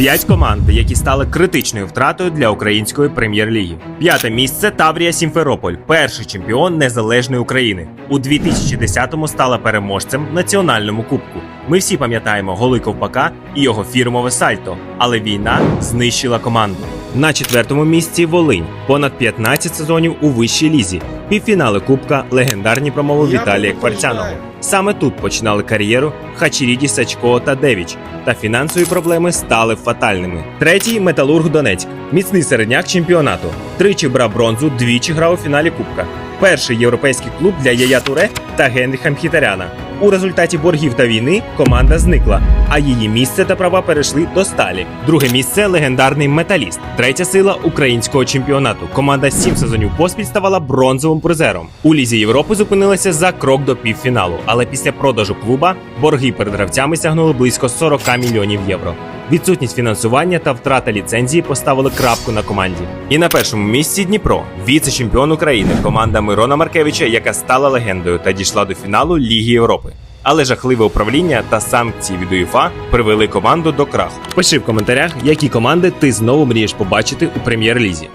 П'ять команд, які стали критичною втратою для української прем'єр-ліги. П'яте місце Таврія Сімферополь, перший чемпіон незалежної України. У 2010-му стала переможцем національному кубку. Ми всі пам'ятаємо голи Ковпака і його фірмове сальто, але війна знищила команду. На четвертому місці Волинь, понад 15 сезонів у вищій лізі. Півфінали Кубка, легендарні промови Віталія. Кварцяного. Саме тут починали кар'єру Хачіріді Сачко та Девіч, та фінансові проблеми стали фатальними. Третій металург Донецьк, міцний середняк чемпіонату. Тричі брав бронзу, двічі грав у фіналі Кубка. Перший європейський клуб для Яя Туре та Генріха Мхітаряна. У результаті боргів та війни команда зникла, а її місце та права перейшли до сталі. Друге місце легендарний металіст. Третя сила українського чемпіонату. Команда сім сезонів поспіль ставала бронзовим призером. У лізі Європи зупинилася за крок до півфіналу, але після продажу клуба борги перед гравцями сягнули близько 40 мільйонів євро. Відсутність фінансування та втрата ліцензії поставили крапку на команді. І на першому місці Дніпро, віце-чемпіон України, команда Мирона Маркевича, яка стала легендою та дійшла до фіналу Ліги Європи. Але жахливе управління та санкції від УЄФА привели команду до краху. Пиши в коментарях, які команди ти знову мрієш побачити у прем'єр-лізі.